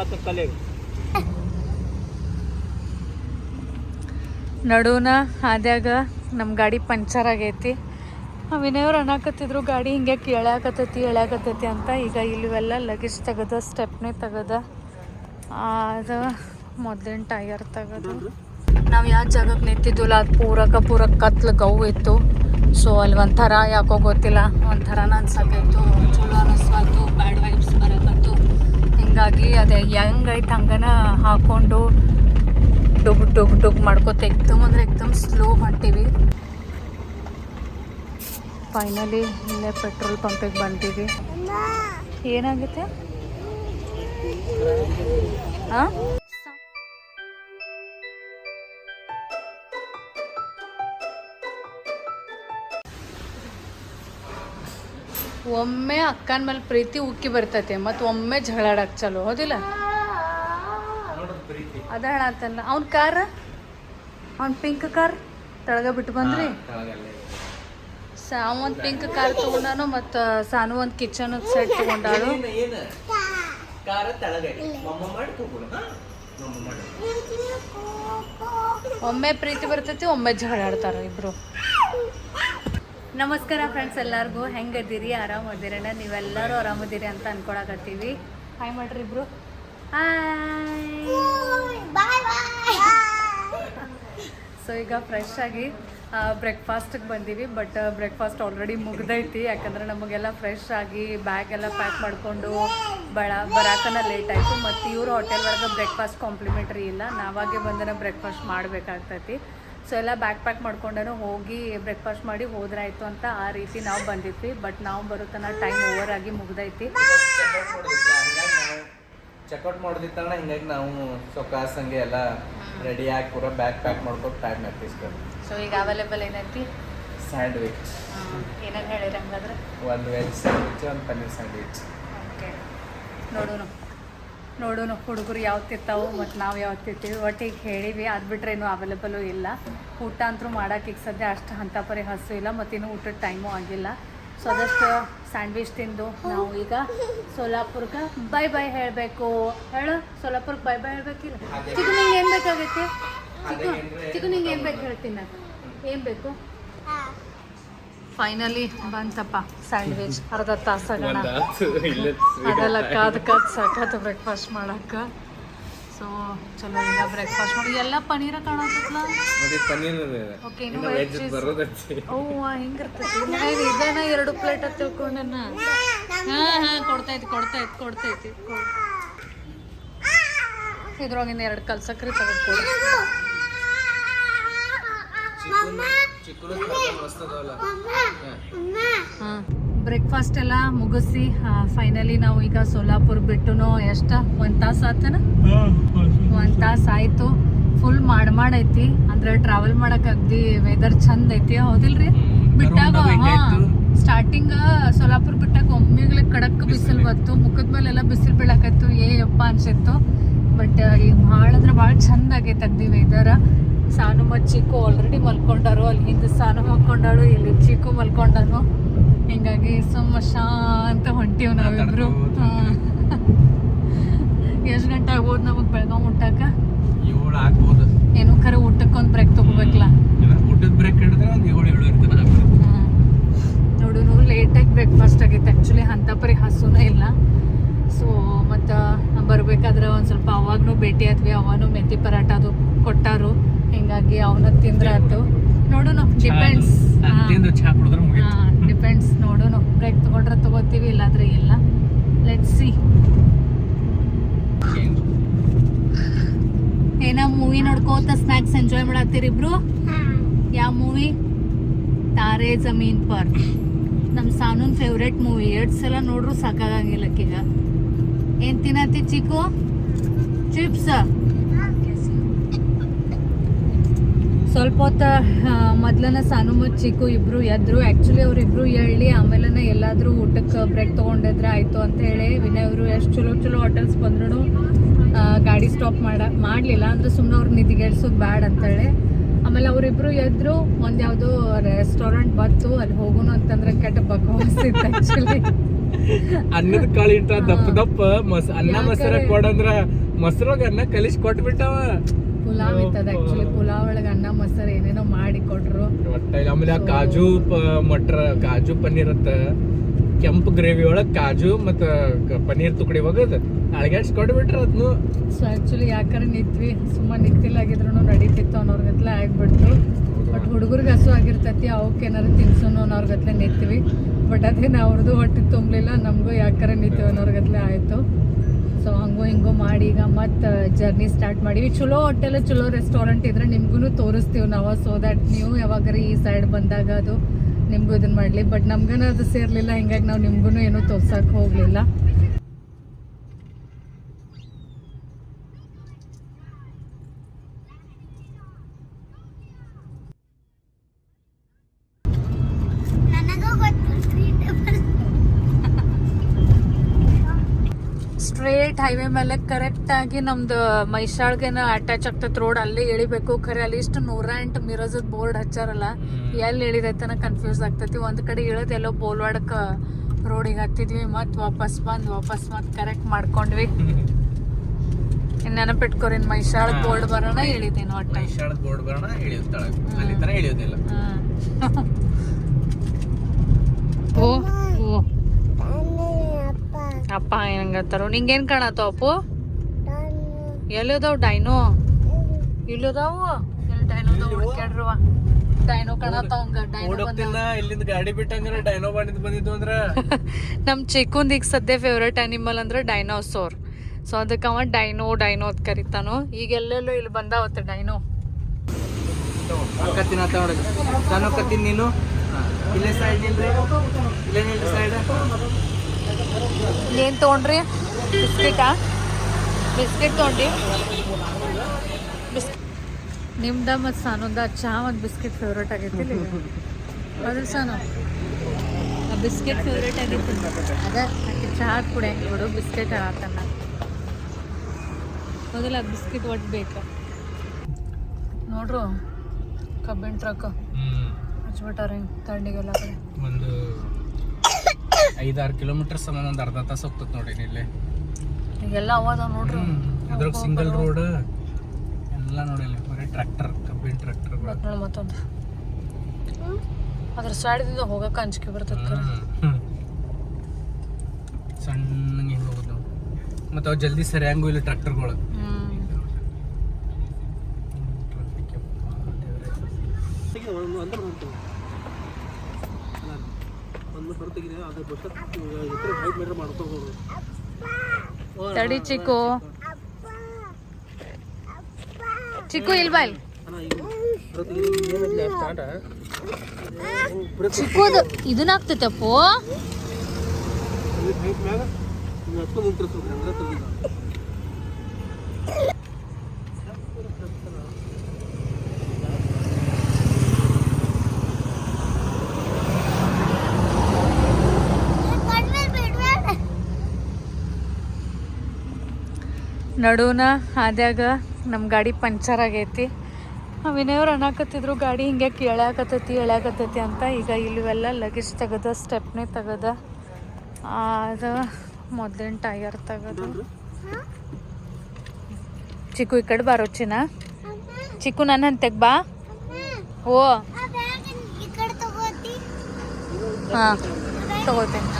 ಆತನ ನಡುನ ಆದ್ಯಾಗ ನಮ್ಮ ಗಾಡಿ ಪಂಚರ್ ಆಗೈತಿ. ವಿನಯವ್ರು ಅನ್ನಕತ್ತಿದ್ರು, ಗಾಡಿ ಹಿಂಗೆ ಕೇಳಾಕತ್ತೈತಿ ಹೇಳಾಕತ್ತೈತಿ ಅಂತ. ಈಗ ಇಲ್ಲಿವೆಲ್ಲ ಲಗೇಜ್ ತೆಗೆದ ಸ್ಟೆಪ್ನೇ ತೆಗೆದ. ಅದು ಮೊದಲಿನ ಟೈರ್ ತೆಗೆದು. ನಾವು ಯಾವ ಜಾಗಕ್ಕೆ ನಿಂತಿದ್ದಿಲ್ಲ ಅದು ಪೂರಕ ಪೂರ ಕತ್ಲು ಗೌ ಇತ್ತು. ಸೊ ಅಲ್ಲಿ ಒಂಥರ ಯಾಕೋ ಗೊತ್ತಿಲ್ಲ, ಒಂಥರ ಇತ್ತು ಚಲೋ ಅನ್ನಿಸ್ವಾತು ಬ್ಯಾಡ್ವಾಯ್ತು ಹಿಂಗಾಗಿ ಅದೇ ಹೆಂಗೈತೆ ಹಂಗನ ಹಾಕೊಂಡು ಡುಗ್ ಡುಗ್ ಡುಗ್ ಮಾಡ್ಕೋತ ಎಕ್ದಮ್ ಅಂದ್ರೆ ಎಕ್ದಮ್ ಸ್ಲೋ ಮಾಡ್ತೀವಿ ಫೈನಲಿ ಇಲ್ಲೇ ಪೆಟ್ರೋಲ್ ಪಂಪಿಗೆ ಬಂದೀವಿ. ಏನಾಗುತ್ತೆ? ಆ? ಒಮ್ಮೆ ಅಕ್ಕನ ಮೇಲೆ ಪ್ರೀತಿ ಉಕ್ಕಿ ಬರ್ತೈತೆ ಮತ್ತು ಒಮ್ಮೆ ಜಗಳಾಡಕ್ ಚಲೋ ಹೌದಿಲ್ಲ? ಅದ ಹೇಳತ್ತಲ್ಲ ಅವ್ನ ಕಾರ್? ಅವ್ನ ಪಿಂಕ್ ಕಾರ್? ತಳಗ ಬಿಟ್ಟು ಬಂದ್ರಿ? ಸಾ ಒಂದು ಪಿಂಕ್ ಕಾರ್ ತಗೊಂಡಾನು ಮತ್ತು ಸಾನು ಒಂದು ಕಿಚನ್ ಸೆಟ್ ತಗೊಂಡಾಳು. ಒಮ್ಮೆ ಪ್ರೀತಿ ಬರ್ತೈತಿ ಒಮ್ಮೆ ಜಗಳಾಡ್ತಾರ ಇಬ್ರು. ನಮಸ್ಕಾರ ಫ್ರೆಂಡ್ಸ್ ಎಲ್ಲರಿಗೂ. ಹೆಂಗದಿರಿ? ಆರಾಮದಿರಣ್ಣ ನೀವೆಲ್ಲರೂ ಆರಾಮದಿರಿ ಅಂತ ಅನ್ಕೊಳಕತ್ತೀವಿ. ಹಾಯ್ ಮಾಡ್ರಿ ಇಬ್ರು. ಹಾಯ್ ಸೊ ಈಗ ಫ್ರೆಶ್ ಆಗಿ ಬ್ರೇಕ್ಫಾಸ್ಟಿಗೆ ಬಂದೀವಿ ಬಟ್ ಬ್ರೇಕ್ಫಾಸ್ಟ್ ಆಲ್ರೆಡಿ ಮುಗ್ದೈತಿ. ಯಾಕಂದ್ರೆ ನಮಗೆಲ್ಲ ಫ್ರೆಶ್ ಆಗಿ ಬ್ಯಾಗ್ ಎಲ್ಲ ಪ್ಯಾಕ್ ಮಾಡಿಕೊಂಡು ಬಳ ಬರಾಕನ ಲೇಟ್ ಆಯಿತು. ಮತ್ತು ಇವರು ಹೋಟೆಲ್ ಒಳಗೆ ಬ್ರೇಕ್ಫಾಸ್ಟ್ ಕಾಂಪ್ಲಿಮೆಂಟ್ರಿ ಇಲ್ಲ. ನಾವಾಗೆ ಬಂದನ ಬ್ರೇಕ್ಫಾಸ್ಟ್ ಮಾಡಬೇಕಾಗ್ತೈತಿ. ಸೊ ಎಲ್ಲ ಬ್ಯಾಕ್ ಪ್ಯಾಕ್ ಮಾಡ್ಕೊಂಡನು ಹೋಗಿ ಬ್ರೇಕ್ಫಾಸ್ಟ್ ಮಾಡಿ ಹೋದ್ರಾಯ್ತು ಅಂತ ಆ ರೀತಿ ನಾವು ಬಂದಿದ್ವಿ. ಬಟ್ ನಾವು ಬರೋ ತನಕ ಟೈಮ್ ಓವರ್ ಆಗಿ ಮುಗ್ದೈತಿ. ಚೆಕ್ಔಟ್ ಮಾಡೋದಿತ್ತಣ್ಣ ಹಿಂಗಾಗಿ ನಾವು ಸೊಕಾಸ್ ಹಂಗೆ ಎಲ್ಲ ರೆಡಿ ಆಗಿ ಪೂರ ಬ್ಯಾಕ್ ಪ್ಯಾಕ್ ಮಾಡ್ಕೊಂಡು ಟೈಮ್ ನೆತ್ತಿಸ್ಕೊಂಡು ಸೊ ಈಗ ಅವೈಲೇಬಲ್ ಏನೈತಿ? ಸ್ಯಾಂಡ್ವಿಚ್ ಏನೇನು ಹೇಳಿರಿ ಹಂಗಾದ್ರೆ? ಒಂದು ವೆಜ್ ಸ್ಯಾಂಡ್ವಿಚ್ ಒಂದು ಪನ್ನೀರ್ ಸ್ಯಾಂಡ್ವಿಚ್ ಓಕೆ ನೋಡೋಣ. ನೋಡೋಣ ಹುಡುಗರು ಯಾವ್ದು ತಿರ್ತಾವೆ ಮತ್ತು ನಾವು ಯಾವ್ದು ಒಟ್ಟು ಈಗ ಹೇಳಿವಿ ಅದು ಬಿಟ್ಟರೆ ಏನು ಅವೈಲೇಬಲು ಇಲ್ಲ. ಊಟ ಅಂತೂ ಮಾಡೋಕೆ ಈಗ ಸದ್ಯ ಅಷ್ಟು ಹಂತ ಪರಿ ಹಸು ಇಲ್ಲ ಮತ್ತು ಇನ್ನೂ ಊಟದ ಟೈಮು ಆಗಿಲ್ಲ. ಸೊ ಅದಷ್ಟು ಸ್ಯಾಂಡ್ವಿಚ್ ತಿಂದು ನಾವು ಈಗ ಸೋಲಾಪುರ್ಗೆ ಬೈ ಬೈ ಹೇಳಬೇಕು. ಹೇಳು ಸೋಲಾಪುರ್ಗೆ ಬೈ ಬೈ ಹೇಳ್ಬೇಕಿಲ್ಲ? ಚಿಕ್ಕ ನಿಂಗೆ ಏನು ಬೇಕಾಗೈತಿ? ಚಿಕ್ಕ ಚಿಕ್ಕ ನಿಂಗೆ ಏನು ಬೇಕು ಹೇಳ್ತೀನಿ ನಾನು. ಏನು ಬೇಕು? ಫೈನಲಿ ಬಂತಪ್ಪ. ಸ್ಯಾಂಡ್ವಿಚ್ ಅರ್ಧ ತಾಸಗಣ ಅದೆಲ್ಲ ಕಾದ್ ಕಾದ್ ಸಾಕಾತು ಬ್ರೇಕ್ಫಾಸ್ಟ್ ಮಾಡಕ್ಕೆ. ಸೊ ಚಲೋ ಈಗ ಬ್ರೇಕ್ಫಾಸ್ಟ್ ಮಾಡಿ ಎಲ್ಲ ಪನೀರ ಕಾಣತ್ತಲ್ಲ ಓಕೆ ಇನ್ನು ವೆಜ್ ಅವ್ವ ಹಿಂಗಿರ್ತೈತಿ. ನಾನು ಇದನ್ನ ಎರಡು ಪ್ಲೇಟ್ ಅಂತ ಹಾಂ ಹಾಂ ಕೊಡ್ತೈತಿ ಕೊಡ್ತೈತಿ ಕೊಡ್ತೈತಿ. ಕೊಡ್- ಇದ್ರೊಳಗಿಂದ ಎರಡು ಕಲ್ಸಕ್ರಿ ತೆಗೆದುಕೊಡು ಚಿಕ್ಕನು ಮಸ್ತ್ ಅದಾವಲ್ಲ ಹಾಂ ಬ್ರೇಕ್ಫಾಸ್ಟ್ ಎಲ್ಲ ಮುಗಿಸಿ ಫೈನಲಿ ನಾವು ಈಗ ಸೋಲಾಪುರ್ ಬಿಟ್ಟುನು ಎಷ್ಟ? ಒಂದ್ ತಾಸು ಆತನ? ಒಂದ್ ತಾಸು. ಆಯ್ತು. ಫುಲ್ ಮಾಡ್ ಮಾಡೈತಿ. ಅಂದ್ರೆ ಟ್ರಾವೆಲ್ ಮಾಡಕ್ ಅಗ್ದಿ ವೆದರ್ ಚಂದ ಐತಿ ಹೌದಿಲ್ರಿ? ಬಿಟ್ಟಾಗ ಸ್ಟಾರ್ಟಿಂಗ್ ಸೋಲಾಪುರ್ ಬಿಟ್ಟಾಗ ಒಮ್ಮೆಗ್ಲೆ ಕಡಕ್ ಬಿಸಿಲು ಬತ್ತು ಮುಖದ ಮೇಲೆಲ್ಲ ಬಿಸಿಲು ಬೀಳಕತ್ತು. ಏ ಯಪ್ಪ ಅನ್ಸಿತ್ತು. ಬಟ್ ಈಗ ಭಾಳ ಅಂದ್ರೆ ಭಾಳ ಚಂದ ಆಗೈತೆ ಅಗ್ದಿ ವೆದರ್ ಸಾನು ಚಿಕ್ಕು ಆಲ್ರೆಡಿ ಮಲ್ಕೊಂಡಾರು. ಅಲ್ಲಿ ಹಿಂದೆ ಸಾನು ಮಲ್ಕೊಂಡಾಳು ಇಲ್ಲಿ ಚಿಕ್ಕು ಮಲ್ಕೊಂಡನು. ಹಿಂಗಾಗಿ ಸುಮ್ಮ ಶಾಂತ ಹೊಂಟೀವಿ ನಾವಿಬ್ರು. ಎಷ್ಟು ಗಂಟೆ ಆಗ್ಬೋದು ನಮಗೆ ಬೆಳಗಾವ್ ಮುಟ್ಟಾಕ ಏಳು ಆಗ್ಬೋದು. ಏನು ಖರೆ ಊಟಕ್ಕೊಂದು ಬ್ರೇಕ್ ತಗೋಬೇಕಲ್ಲ? ಊಟದ ಬ್ರೇಕ್ ಹಿಡಿದ್ರೆ ಒಂದು ಏಳು ಏಳು ಇರ್ತದೆ ನೋಡು ನೋಡು ಲೇಟಾಗಿ ಬ್ರೇಕ್ಫಾಸ್ಟ್ ಆಗೈತೆ. ಆ್ಯಕ್ಚುಲಿ ಅಂಥ ಪರಿ ಹಸುನೇ ಇಲ್ಲ. ಸೊ ಮತ್ತು ಬರ್ಬೇಕಾದ್ರೆ ಒಂದು ಸ್ವಲ್ಪ ಅವಾಗೂ ಭೇಟಿ ಆದ್ವಿ. ಅವನು ಮೆಂತಿ ಪರಾಟ ಅದು ಕೊಟ್ಟಾರು. ಹಿಂಗಾಗಿ ಅವನ ತಿಂದ್ರೆ ಆಯ್ತು ನೋಡೋಣ ಡಿಪೆಂಡ್ಸ್ ಡಿಪೆಂಡ್ಸ್ ನೋಡೋಣ ಬ್ರೇಕ್ ತಗೊಂಡ್ರೆ ತಗೋತೀವಿ ಇಲ್ಲಾಂದ್ರೆ ಇಲ್ಲ. ಲೆಟ್ ಸಿ ಏನ ಮೂವಿ ನೋಡ್ಕೋತ ಸ್ನ್ಯಾಕ್ಸ್ ಎಂಜಾಯ್ ಮಾಡತ್ತೀರಿ ಇಬ್ರು? ಯಾವ ಮೂವಿ ತಾರೆ ಜಮೀನ್ ಪರ್. ನಮ್ಮ ಸಾನೂನ್ ಫೇವ್ರೆಟ್ ಮೂವಿ ಎರಡು ಸಲ ನೋಡ್ರು ಸಾಕಾಗಂಗಿಲ್ಲ ಏನು ಏನ್ ತಿನ್ನತಿ ಚಿಕ್ಕು? ಚಿಪ್ಸ್ ಸ್ವಲ್ಪ ಹೊತ್ತು ಮೊದ್ಲನ ಸಾನು ಚಿಕ್ಕು ಇಬ್ರು ಎದ್ರು. ಆ್ಯಕ್ಚುಲಿ ಅವರಿಬ್ಬರು ಹೇಳಿ ಆಮೇಲೆ ಎಲ್ಲಾದರೂ ಊಟಕ್ಕೆ ಬ್ರೇಕ್ ತೊಗೊಂಡಿದ್ರೆ ಆಯಿತು ಅಂತ ಹೇಳಿ ವಿನಯ್ ಅವರು ಎಷ್ಟು ಚಲೋ ಚಲೋ ಹೋಟೆಲ್ಸ್ ಬಂದ್ರು ಗಾಡಿ ಸ್ಟಾಪ್ ಮಾಡ ಮಾಡಲಿಲ್ಲ. ಅಂದ್ರೆ ಸುಮ್ಮನೆ ಅವ್ರು ನಿಧಿಗೆಡ್ಸೋದು ಬ್ಯಾಡ್ ಅಂತೇಳಿ ಆಮೇಲೆ ಅವರಿಬ್ರು ಎದ್ರು ಒಂದು ಯಾವುದೋ ರೆಸ್ಟೋರೆಂಟ್ ಬಂತು. ಅಲ್ಲಿ ಹೋಗೋಣ ಅಂತಂದ್ರೆ ಕೆಟ್ಟ ಬಗ್ಗೆ ಆ್ಯಕ್ಚುಲಿ ಅನ್ನದ ಕಾಳು ಇಟ್ಟ ದಪ್ಪ ದಪ್ಪ. ಮಸ್ ಅನ್ನ? ಮೊಸರ ಕೊಡಂದ್ರ ಮೊಸರೊಳಗ ಅನ್ನ ಕಲಿಸಿ ಕೊಟ್ಬಿಟ್ಟವ. ಪುಲಾವ್ ಇತ್ತದ ಆಕ್ಚುಲಿ ಪುಲಾವ್ ಒಳಗೆ ಅನ್ನ ಮೊಸರು ಏನೇನೋ ಮಾಡಿ ಕೊಟ್ರು. ಆಮೇಲೆ ಆ ಕಾಜು ಮಟ್ರ ಕಾಜು ಪನ್ನೀರ್ ಅಂತ ಕೆಂಪು ಗ್ರೇವಿ ಒಳಗ ಕಾಜು ಮತ್ತ ಪನ್ನೀರ್ ತುಕಡಿ ಹೋಗದ ಅಳಗ್ಯಾಡ್ಸ್ ಕೊಟ್ಬಿಟ್ರ ಅದ್ನು. ಸೊ ಆಕ್ಚುಲಿ ಯಾಕಂದ್ರೆ ನಿಂತ್ವಿ? ಸುಮ್ಮನೆ ನಿಂತಿಲ್ಲಾಗಿದ್ರು ನಡೀತಿತ್ತು ಅನ್ನೋರ್ಗತ್ಲೆ ಆಗ್ಬಿಡ್ತು ಬಟ್ ಹುಡುಗರಿಗೆ ಹಸು ಆಗಿರ್ತೈತಿ ಅವಕ್ಕೆ ಏನಾರು ತಿನ್ಸೋನು ಅನ್ನೋರ್ಗತ್ಲೆ ನಿಂತ್ವಿ. ಬಟ್ ಅದೇನು ಅವ್ರದ್ದು ಹೊಟ್ಟೆ ತುಂಬಲಿಲ್ಲ ನಮಗೂ ಯಾಕಂದ್ರೆ ನಿಂತೀವಿ ಅನ್ನೋರ್ಗತ್ಲೆ ಆಯಿತು. ಸೊ ಹಂಗೋ ಹಿಂಗೋ ಮಾಡಿ ಈಗ ಮತ್ತೆ ಜರ್ನಿ ಸ್ಟಾರ್ಟ್ ಮಾಡೀವಿ. ಚಲೋ ಹೋಟೆಲ್ ಚಲೋ ರೆಸ್ಟೋರೆಂಟ್ ಇದ್ರೆ ನಿಮ್ಗೂ ತೋರಿಸ್ತೀವಿ ನಾವು ಸೊ ದ್ಯಾಟ್ ನೀವು ಯಾವಾಗಾರ ಈ ಸೈಡ್ ಬಂದಾಗ ಅದು ನಿಮಗೂ ಇದನ್ನ ಮಾಡಲಿ. ಬಟ್ ನಮ್ಗನ ಅದು ಸೇರ್ಲಿಲ್ಲ, ಹಿಂಗಾಗಿ ನಾವು ನಿಮ್ಗೂ ಏನೂ ತೋರ್ಸಕ್ಕೆ ಹೋಗಲಿಲ್ಲ. ಸ್ಟ್ರೇಟ್ ಹೈವೇ ಮೇಲೆ ಕರೆಕ್ಟ್ ಆಗಿ ನಮ್ದು ಮೈಸಾಳ್ಗೆನ ಅಟ್ಯಾಚ್ ಆಗ್ತೈತೆ ರೋಡ್ ಅಲ್ಲೇ ಇಳಿಬೇಕು ಖರೆ ಅಲ್ಲಿ ಇಷ್ಟು ನೂರ ಎಂಟು ಮಿರಜದ ಬೋರ್ಡ್ ಹಚ್ಚಾರಲ್ಲ ಎಲ್ಲಿ ಇಳಿದೈತನ ಕನ್ಫ್ಯೂಸ್ ಆಗ್ತೈತಿ. ಒಂದು ಕಡೆ ಇಳಿದು ಎಲ್ಲೋ ಬೋಲ್ವಾಡಕ್ಕೆ ರೋಡಿಗೆ ಹತ್ತಿದ್ವಿ ಮತ್ ವಾಪಸ್ ಬಂದು ವಾಪಸ್ ಮತ್ತೆ ಕರೆಕ್ಟ್ ಮಾಡ್ಕೊಂಡ್ವಿ. ಇನ್ ನೆನಪಿಟ್ಕೋರಿ ಮೈಸಾಳ ಬೋರ್ಡ್ ಬರೋಣ ಇಳಿದೇನು ಒಟ್ಟು. ಮೈಶಾಳದ ಬೋರ್ಡ್ ಬರೋಣ ಇಳಿಯುತ್ತಾಳ ಅಲ್ಲಿ ತರ ಇಳಿಯೋದಿಲ್ಲ ಓ ಓ. ಅಪ್ಪ ಹೆಂಗತ್ತಾರು ನಿಂಗೇನ್ ಕಾಣತ್ತೋ ಅಪ್ಪು? ಎಲ್ಲದವ್ ಡೈನೋ? ಇಲ್ಲದಾವು? ಎಲ್ಲಿ ಡೈನೋ ಹುಡ್ಕ್ಯಾಡ್ರವ? ಡೈನೋ ಕಾಣತ್ತಾವ ಹಂಗ ಡೈನೋ ಬಂದ ಇಲ್ಲಿಂದ ಗಾಡಿ ಬಿಟ್ಟಂದ್ರೆ ಡೈನೋ ಬಂದಿದ್ ಬಂದಿದ್ದು ಅಂದ್ರ? ನಮ್ ಚಿಕ್ಕುಂದ್ ಈಗ ಸದ್ಯ ಫೇವ್ರೇಟ್ ಅನಿಮಲ್ ಅಂದ್ರೆ ಡೈನೋಸೋರ್ ಸೊ ಅದಕ್ಕೆ ಅವ ಡೈನೋ ಡೈನೋ ಅಂತ ಕರಿತಾನು. ಈಗ ಎಲ್ಲೆಲ್ಲೋ ಇಲ್ಲಿ ಬಂದಾವತ್ತೆ ಡೈನೋ? ಕತ್ತಿನ ನಾನು ಕತ್ತೀನಿ ನೀನು. ಇಲ್ಲೇ ಸೈಡ್ ನಿಲ್ರಿ. ಇಲ್ಲೇ ನಿಲ್ರಿ ಸೈಡ್ ಏನ್ ತೊಗೊಂಡ್ರಿ? ಬಿಸ್ಕಿಟಾ? ಬಿಸ್ಕಿಟ್ ತಗೊಂಡಿ ನಿಮ್ದ ಮತ್ತು ಸಾನೊಂದ ಚಹಾ ಒಂದು ಬಿಸ್ಕಿಟ್ ಫೇವ್ರೇಟ್ ಆಗೈತಿ ಅದು ಸಾನು. ಆ ಬಿಸ್ಕಿಟ್ ಫೇವ್ರೇಟ್ ಆಗೈತಿ. ಅದೇ ಆಕೆ ಚಹಾ ಕುಡಿಯಂಗಿಲ್ಲ ಬಿಡು ಬಿಸ್ಕಿಟ್ ಮೊದಲು ಮೊದಲ ಬಿಸ್ಕಿಟ್ ಒಟ್ಟು ಬೇಕು. ನೋಡ್ರು ಕಬ್ಬಿನ ಟ್ರಕ್ ಹಚ್ಬಿಟ್ಟಾರೆ ಹಚ್ಬಿಟ್ಟಾರ ಹಿಂಗೆ ತಣ್ಣಗೆಲ್ಲ ಕಡೆ. ಒಂದು ಐದಾರು ಕಿಲೋಮೀಟರ್ ಸಮಾನ ಒಂದು ಅರ್ಧ ತಾಸು ಹೋಗ್ತದೆ ನೋಡಿ ಇಲ್ಲಿ. ಈಗೆಲ್ಲ ಅವಾದ ನೋಡ್ರಿ. ಅದ್ರಾಗ ಸಿಂಗಲ್ ರೋಡ್ ಎಲ್ಲ ನೋಡಿ ಇಲ್ಲಿ ಬರೀ ಟ್ರ್ಯಾಕ್ಟರ್ ಕಬ್ಬಿನ ಟ್ರ್ಯಾಕ್ಟರ್ ಮತ್ತೊಂದು. ಅದ್ರ ಸೈಡ್ದಿಂದ ಹೋಗಕ್ಕೆ ಅಂಜಿಕೆ ಬರ್ತದೆ. ಸಣ್ಣಗೆ ಹಿಂಗೆ ಹೋಗೋದು ನಾವು ಮತ್ತು ಅವು ಜಲ್ದಿ ಸರಿಯಂಗೂ ಇಲ್ಲ ಟ್ರ್ಯಾಕ್ಟರ್ಗಳು ತಡಿ ಚಿಕ್ಕು. ಚಿಕ್ಕು ಇಲ್ ಬಾ ಇಲ್ಲಿ. ಚಿಕ್ಕು ಅದು ಇದನ್ನ ಆಗ್ತೈತೆ ಅಪ್ಪು ನಡುವನ ಆದಾಗ ನಮ್ಮ ಗಾಡಿ ಪಂಚರ್ ಆಗೈತಿ. ವಿನಯವ್ರು ಅನ್ನಕತ್ತಿದ್ರು ಗಾಡಿ ಹಿಂಗೆ ಕೇಳಾಕತ್ತೈತಿ ಹೇಳಾಕತ್ತೈತಿ ಅಂತ. ಈಗ ಇಲ್ಲಿವೆಲ್ಲ ಲಗೇಜ್ ತೆಗೆದ ಸ್ಟೆಪ್ನೇ ತೆಗೆದ. ಅದು ಮೊದಲಿನ ಟೈರ್ ತೆಗೆದು. ಚಿಕ್ಕು ಈ ಕಡೆ ಬಾರೋ ಚಿನ್ನ. ಚಿಕ್ಕು ನನ್ನ ತೆಗ್ ಬಾ. ಓ. ಹಾಂ ತಗೋತೀನಿ.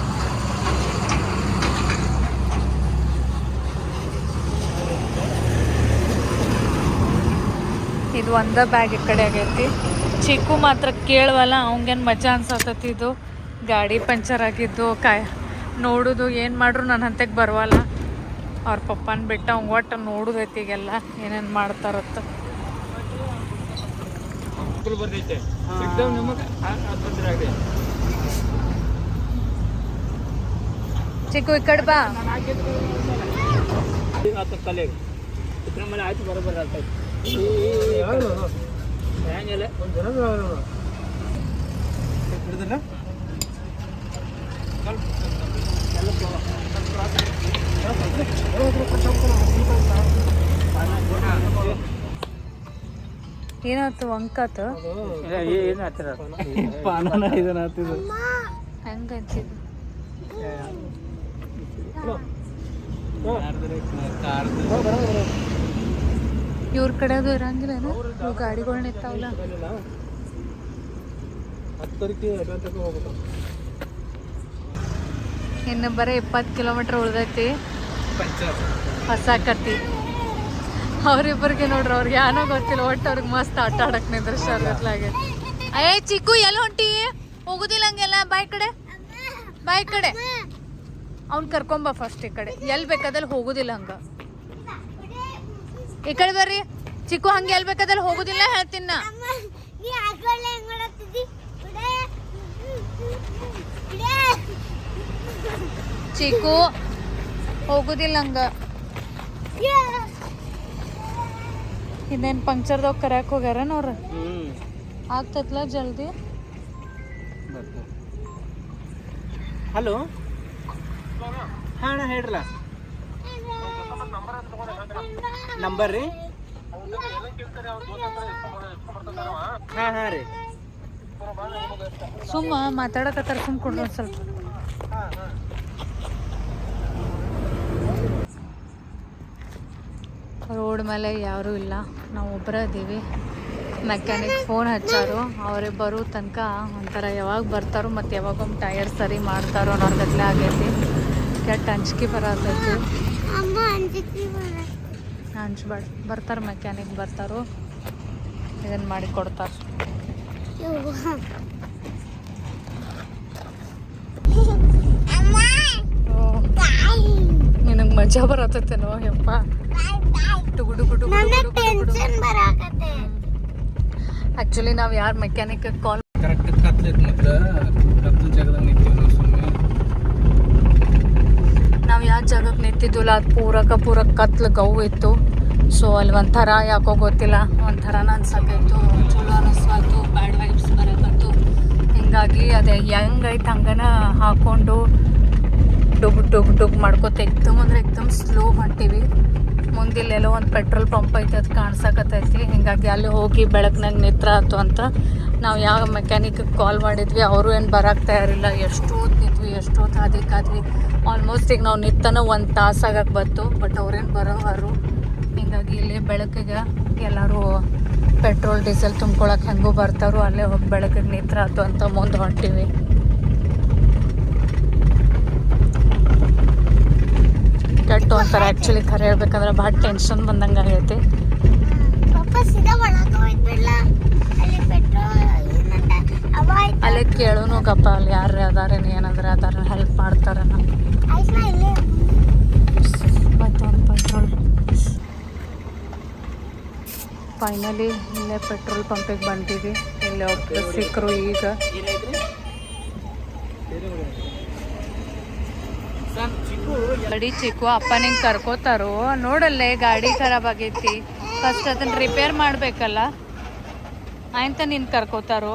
ಇದು ಒಂದ ಬ್ಯಾಗ್ ಈ ಕಡೆ ಆಗೈತಿ. ಚಿಕ್ಕು ಮಾತ್ರ ಕೇಳುವಲ್ಲ ಅವಂಗೇನು ಮಜಾ ಅನ್ಸತ್ತೈತಿ ಇದು. ಗಾಡಿ ಪಂಚರ್ ಆಗಿದ್ದು ಕಾಯ್ ನೋಡೋದು ಏನು ಮಾಡ್ರು ನನ್ನ ಹಂತಕ್ಕೆ ಬರವಲ್ಲ. ಅವ್ರ ಪಪ್ಪನ ಬಿಟ್ಟು ಅವ್ಗೆ ಒಟ್ಟು ನೋಡೋದೈತಿ ಈಗೆಲ್ಲ ಏನೇನು ಮಾಡ್ತಾರತ್ತ. ಚಿಕ್ಕು ಈ ಕಡೆ ಬಾ. ಆಯ್ತು ಬರೋಬರ ಏನಾಯ್ತು ವಂಕಾತು ಏನು ಹತ್ತಿರ ಪಾನನ ಇದನ್ನ ಹತ್ತಿದ ಹೆಂಗಂತಿದ್ದು ಇವ್ರ ಕಡೆ ಅದು ಇರಂಗಿಲ್ಲ ಇವು ಗಾಡಿಗಳು ನಿಂತಾವಲ್ಲ ಇನ್ನು ಬರೀ ಇಪ್ಪತ್ತು ಕಿಲೋಮೀಟ್ರ್ ಉಳ್ದೈತಿ. ಹೊಸ ಕತ್ತಿ ಅವ್ರಿಬ್ಬರಿಗೆ ನೋಡ್ರಿ, ಅವ್ರಿಗೆ ಏನೋ ಗೊತ್ತಿಲ್ಲ, ಒಟ್ಟು ಅವ್ರಿಗೆ ಮಸ್ತ್ ಆಟ ಆಡಕ್ ನಿಂದ್ರಸ್ತಾರ ಗತ್ಲಾಗೆ ಅಯ್ಯ ಚಿಕ್ಕು, ಎಲ್ಲಿ ಹೊಂಟಿ? ಹೋಗುದಿಲ್ಲ ಹಂಗೆಲ್ಲ. ಬಾಯ್ ಕಡೆ. ಬಾಯ್ ಕಡೆ. ಅವ್ನು ಕರ್ಕೊಂಬ ಫಸ್ಟ್ ಈ ಕಡೆ. ಎಲ್ಲಿ ಬೇಕಾದಲ್ಲಿ ಹೋಗುದಿಲ್ಲ ಹಂಗ. ಈ ಕಡೆ ಬರ್ರಿ. ಚಿಕ್ಕು ಹಂಗೆ ಎಲ್ಲಿ ಬೇಕಾದಲ್ಲಿ ಹೋಗುದಿಲ್ಲ ಹೇಳ್ತೀನಿ ನಾ. ಚಿಕ್ಕು ಹೋಗುದಿಲ್ಲ ಹಂಗ. ಇದೇನ್ ಪಂಕ್ಚರ್ದಾಗ ಕರ್ಯಾಕ್ ಹೋಗ್ಯಾರ ನೋಡ್ರಿ ಹ್ಮ್. ಆಗ್ತತ್ಲ ಜಲ್ದಿ? ಹಲೋ. ಹಾ ಹೇಳ್ರಲ್ಲ ನಂಬರ್ ರೀ? ಹಾ ಹಾ ರೀ. ಸುಮ್ಮ ಮಾತಾಡಕತ್ತಾರ ಸುಮ್ ಕೊಡ್ರಿ ಒಂದ್ ಸ್ವಲ್ಪ. ರೋಡ್ ಮೇಲೆ ಯಾರು ಇಲ್ಲ. ನಾವು ಒಬ್ಬರೇ ಇದ್ದೀವಿ ಮೆಕ್ಯಾನಿಕ್ ಫೋನ್ ಹಚ್ಚಾರು. ಅವರೇ ಬರೋ ತನಕ ಒಂಥರ ಯಾವಾಗ ಬರ್ತಾರೋ ಮತ್ತು ಯಾವಾಗೊಮ್ಮೆ ಟೈರ್ ಸರಿ ಮಾಡ್ತಾರೋ ಅನ್ನೋರ್ಗತ್ಲೆ ಆಗೈತಿ. ಕೆಟ್ಟ ಅಂಜಿಕೆ ಬರತೈತಿ. ಅಮ್ಮ ಅಂಜಿಕೆ ಬರ ಹಂಚ್ಬೇಡ ಬರ್ತಾರೆ ಮೆಕ್ಯಾನಿಕ್ ಬರ್ತಾರೋ. ಇದನ್ನು ಮಾಡಿ ಕೊಡ್ತಾರೆ. ನಿನಗೆ ಮಜಾ ಬರತ್ತೇನೋ ಯಪ್ಪ. ಟುಗು ಟುಗು ಟುಗು ಆಕ್ಚುಲಿ ನಾವು ಯಾರು ಮೆಕ್ಯಾನಿಕ್ ಕಾಲ್ ಕರೆಕ್ಟ್ ಕತ್ಲೈತಿ ಮತ್ತೆ ಕತ್ಲ ಜಾಗದಾಗ ನಿಂತೀವಿ ನಾವು ಸುಮ್ಮನೆ ನಾವು ಯಾವ ಜಾಗಕ್ಕೆ ನಿಂತಿದ್ದಿಲ್ಲ. ಅದು ಪೂರಕ ಪೂರ ಕತ್ಲು ಗೌ ಇತ್ತು. ಸೊ ಅಲ್ಲಿ ಒಂಥರ ಯಾಕೋ ಗೊತ್ತಿಲ್ಲ. ಒಂಥರನ ಅನ್ಸಕೈತು. ಚಲೋ ಆಯ್ತು ಬ್ಯಾಡ್ ವೈಬ್ಸ್ ಬರಕತ್ತು ಹಿಂಗಾಗಿ ಅದೇ ಹೆಂಗೈತೆ ಹಂಗನ ಹಾಕೊಂಡು ಡುಗ್ ಡುಗ್ ಡುಗ್ ಮಾಡ್ಕೋತ ಎಕ್ದಮ್ ಅಂದ್ರೆ ಎಕ್ದಮ್ ಸ್ಲೋ ಮಾಡ್ತೀವಿ. ಮುಂದಿಲ್ಲೆಲ್ಲೋ ಒಂದು ಪೆಟ್ರೋಲ್ ಪಂಪ್ ಐತೆ ಅದು ಕಾಣ್ಸಕತ್ತೈತಿ. ಹಿಂಗಾಗಿ ಅಲ್ಲಿ ಹೋಗಿ ಬೆಳಕ್ನಾಗ ನಿತ್ರ ಆಯ್ತು ಅಂತ ನಾವು ಯಾವ ಮೆಕ್ಯಾನಿಕ್ ಕಾಲ್ ಮಾಡಿದ್ವಿ, ಅವರು ಏನು ಬರಕ್ಕೆ ತಯಾರಿಲ್ಲ. ಎಷ್ಟು ಹೊತ್ತು ನಿಂತ್ವಿ ಎಷ್ಟು ಹೊತ್ತು ಅದಕ್ಕಾದ್ವಿ ಆಲ್ಮೋಸ್ಟ್ ಈಗ ನಾವು ನಿತ್ತನ ಒಂದು ತಾಸಾಗಕ್ಕೆ ಬಂತು ಬಟ್ ಅವ್ರೇನು ಬರೋವರು ಹಿಂಗಾಗಿ ಇಲ್ಲಿ ಬೆಳಕಿಗೆ ಎಲ್ಲರೂ ಪೆಟ್ರೋಲ್ ಡೀಸೆಲ್ ತುಂಬ್ಕೊಳಕ್ಕೆ ಹೆಂಗೂ ಬರ್ತಾರೋ ಅಲ್ಲೇ ಹೋಗಿ ಬೆಳಕಿಗೆ ನಿತ್ರ ಆಯ್ತು ಅಂತ ಮುಂದೆ ಹೊಂಟಿವಿ. ಕೆಟ್ಟು ಅಂತಾರೆ ಆ್ಯಕ್ಚುಲಿ ಖರೆ ಹೇಳ್ಬೇಕಂದ್ರೆ ಭಾಳ ಟೆನ್ಷನ್ ಬಂದಂಗೆ ಆಗೈತಿ. ಅಲ್ಲಿ ಕೇಳೋನು ಕಪ್ಪ ಅಲ್ಲಿ ಯಾರು ಅದಾರೇನು ಏನಂದ್ರೆ ಅದಾರ ಹೆಲ್ಪ್ ಮಾಡ್ತಾರ ಫೈನಲಿ ಇಲ್ಲೇ ಪೆಟ್ರೋಲ್ ಪಂಪಿಗೆ ಬಂದೀವಿ. ಇಲ್ಲೇ ಒಬ್ಬರು ಸಿಕ್ಕರು ಈಗ. ಗಾಡಿ ಚಿಕ್ಕು ಅಪ್ಪ ನಿಂಗೆ ಕರ್ಕೋತಾರೋ. ನೋಡಲ್ಲೇ ಗಾಡಿ ಖರಾಬ್ ಆಗೈತಿ. ಫಸ್ಟ್ ಅದನ್ನ ರಿಪೇರ್ ಮಾಡಬೇಕಲ್ಲ. ಆಯ್ತ ನಿನ್ ಕರ್ಕೋತಾರೋ?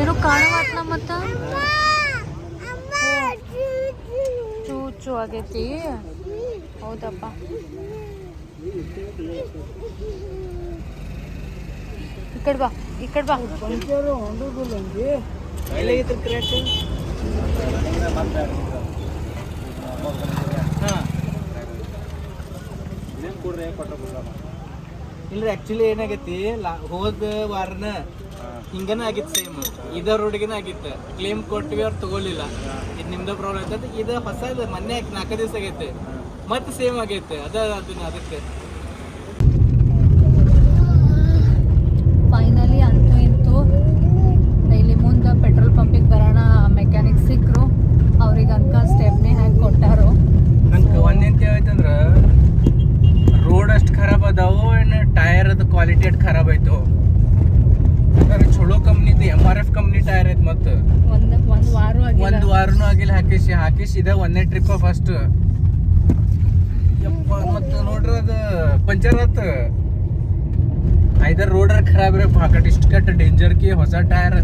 ಏನು ಕಾಣವತ್ನ ಮತ್ತ? ಅಮ್ಮ ಚೂಚು ಆಗೈತಿ. ಹೌದಪ್ಪ. ಈ ಕಡೆ ಬಾ ಈ ಕಡೆ ಬಾ. ಎಲ್ಲೈತಿ ಕೊಟ್ಟ ಹಾಂ ಇಲ್ರಿ ಆಕ್ಚುಲಿ ಏನಾಗೈತಿ ಹೋದ ವಾರನ ಹಿಂಗನ ಆಗಿತ್ತು ಸೇಮ್ ಇದ ರೋಡ್ಗೆನ ಆಗಿತ್ತು. ಕ್ಲೇಮ್ ಕೊಟ್ಟಿವಿ ಅವ್ರು ತಗೊಳ್ಳಿಲ್ಲ. ಇದು ನಿಮ್ದು ಪ್ರಾಬ್ಲಮ್ ಐತೆ ಇದು ಹೊಸ ಮೊನ್ನೆ ನಾಲ್ಕು ದಿವಸ ಆಗೈತೆ. ಮತ್ತೆ ಸೇಮ್ ಆಗೈತೆ. ಅದ, ಅದನ್ನ, ಅದಕ್ಕೆ ಫೈನಲಿ ಅಂತೂ ಇಂತೂ ಇಲ್ಲಿ ಮುಂದೆ ಪೆಟ್ರೋಲ್ ಪಂಪಿಗೆ ಬರೋಣ ಮೆಕ್ಯಾನಿಕ್ ಸಿಕ್ಕರು ಅವ್ರಿಗೆ ಅನ್ಕ ಸ್ಟೆಪ್ನಿ ಹ್ಯಾಂಗೆ ಕೊಟ್ಟಾರು ನಂಗೆ ಒಂದೇಂತ ಹೇಳ್ತಂದ್ರ ರೋಡ್ ಅಷ್ಟು ಖರಾಬ್ ಆಯ್ತು. ಚಲೋ ಕಂಪ್ನಿದು M R F company tyre ಐತ್ ಮತ್ತ. ಒಂದ್ ವಾರನು ಆಗಿಲ್ಲ. ಹಾಕಿಸಿ ಹಾಕಿಸಿ ಇದ ಒಂದೇ ಟ್ರಿಪ್ ಫಸ್ಟ್ ಮತ್ತ ನೋಡ್ರಿ ಅದ ಪಂಚರ್ ಆತ. ಐದರ್ ರೋಡರ್ ಖರಾಬ್ ರೀ ಪಾಕಟ್ ಇಷ್ಟ ಕಟ್ ಡೇಂಜರ್ ಕಿ ಹೊಸ ಟೈರ್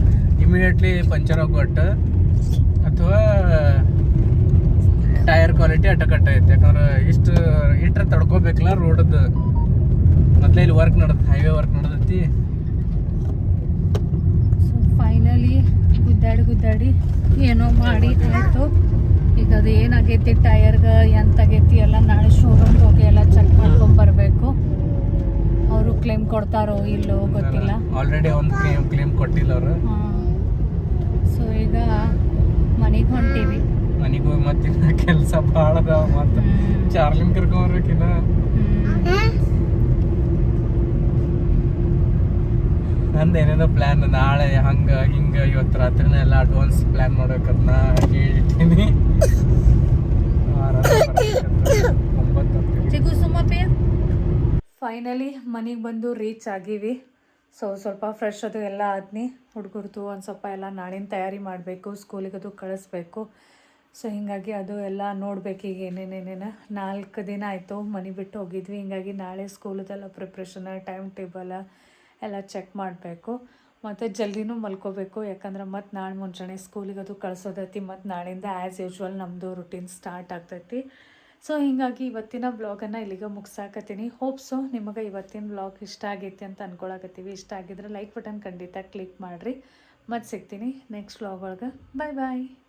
ಇಮಿಡಿಯೇಟ್ಲಿ ಪಂಚರ್ ಆಗೋಟ್ ಅಥವಾ ಟೈರ್ ಕ್ವಾಲಿಟಿ ಅಟಕಟ್ಟ ಐತೆ. ಯಾಕಂದ್ರೆ ಇಷ್ಟು ಇಟ್ರೆ ತಡ್ಕೋಬೇಕಲ್ಲ ರೋಡದ ಮೊದ್ಲೇ ಇಲ್ಲಿ ವರ್ಕ್ ನಡತ್ ಹೈವೇ ವರ್ಕ್ ನಡೆದೈತಿ. ಸೊ ಫೈನಲಿ ಗುದ್ದಾಡಿ ಗುದ್ದಾಡಿ ಏನೋ ಮಾಡಿ ಆಯಿತು. ಈಗ ಅದು ಏನಾಗೈತಿ ಟೈಯರ್ಗೆ ಎಂತ ಆಗೈತಿ ಎಲ್ಲ ನಾಳೆ ಶೋರೂಮ್ಗೆ ಹೋಗಿ ಎಲ್ಲ ಚೆಕ್ ಮಾಡ್ಕೊಂಡ್ ಬರಬೇಕು ಅವರು ಕ್ಲೇಮ್ ಕೊಡ್ತಾರೋ ಇಲ್ಲೋ ಗೊತ್ತಿಲ್ಲ. ಆಲ್ರೆಡಿ ಒಂದು ಕ್ಲೇಮ್ ಕ್ಲೇಮ್ ಕೊಟ್ಟಿಲ್ಲ ಅವರು. ಸೊ ಈಗ ಮನೆಗೆ ಹೊಂಟೀವಿ. ಮನೆಗೆ ಹೋಗಿ ಮತ್ತೆ ಕೆಲಸ ಭಾಳ ಅದಾವ ಮತ್ತೆ. ಚಾರ್ಲಿಂಗ್ ಕರ್ಕೊಂಬರ್ಬೇಕಿನ್ನ ನಂದು ಏನೇನೋ ಪ್ಲ್ಯಾನ್ ನಾಳೆ ಹಂಗ ಹಿಂಗ ಇವತ್ತು ರಾತ್ರಿನ ಎಲ್ಲ ಅಡ್ವಾನ್ಸ್ ಪ್ಲ್ಯಾನ್ ಮಾಡ್ಬೇಕಂತ ನಾ ಹೇಳಿಟ್ಟಿನಿ. ಫೈನಲಿ ಮನೆಗೆ ಬಂದು ರೀಚ್ ಆಗೀವಿ. ಸೊ ಸ್ವಲ್ಪ ಫ್ರೆಶ್ ಅದು ಎಲ್ಲ ಆದ್ನಿ. ಹುಡುಗರದು ಒಂದು ಸ್ವಲ್ಪ ಎಲ್ಲ ನಾಳಿನ ತಯಾರಿ ಮಾಡಬೇಕು ಸ್ಕೂಲಿಗೆ ಅದು ಕಳಿಸ್ಬೇಕು. ಸೊ ಹೀಗಾಗಿ ಅದು ಎಲ್ಲ ನೋಡ್ಬೇಕು ಈಗ ಏನೇನೇನೇನು. ನಾಲ್ಕು ದಿನ ಆಯಿತು ಮನೆ ಬಿಟ್ಟು ಹೋಗಿದ್ವಿ. ಹಿಂಗಾಗಿ ನಾಳೆ ಸ್ಕೂಲದೆಲ್ಲ ಪ್ರಿಪ್ರೇಷನ್ ಟೈಮ್ ಟೇಬಲ್ ಎಲ್ಲ ಚೆಕ್ ಮಾಡಬೇಕು. ಮತ್ತು ಜಲ್ದಿನೂ ಮಲ್ಕೋಬೇಕು. ಯಾಕಂದ್ರೆ ಮತ್ತು ನಾಳೆ ಮುಂಜಾನೆ ಸ್ಕೂಲಿಗೆ ಅದು ಕಳಿಸೋದೈತಿ, ಮತ್ತು ನಾಳೆಯಿಂದ ಆ್ಯಸ್ ಯೂಶ್ವಲ್ ನಮ್ಮದು ರುಟೀನ್ ಸ್ಟಾರ್ಟ್ ಆಗ್ತೈತಿ. ಸೊ ಹೀಗಾಗಿ ಇವತ್ತಿನ ಬ್ಲಾಗನ್ನು ಇಲ್ಲಿಗೆ ಮುಗ್ಸಾಕತ್ತೀನಿ. ಹೋಪ್ಸು ನಿಮಗೆ ಇವತ್ತಿನ ಬ್ಲಾಗ್ ಇಷ್ಟ ಆಗೈತಿ ಅಂತ ಅಂದ್ಕೊಳಕತ್ತೀವಿ ಇಷ್ಟ ಆಗಿದ್ರೆ ಲೈಕ್ ಬಟನ್ ಖಂಡಿತ ಕ್ಲಿಕ್ ಮಾಡಿರಿ. ಮತ್ತು ಸಿಗ್ತೀನಿ ನೆಕ್ಸ್ಟ್ ಬ್ಲಾಗ್ ಒಳಗೆ. ಬಾಯ್ ಬಾಯ್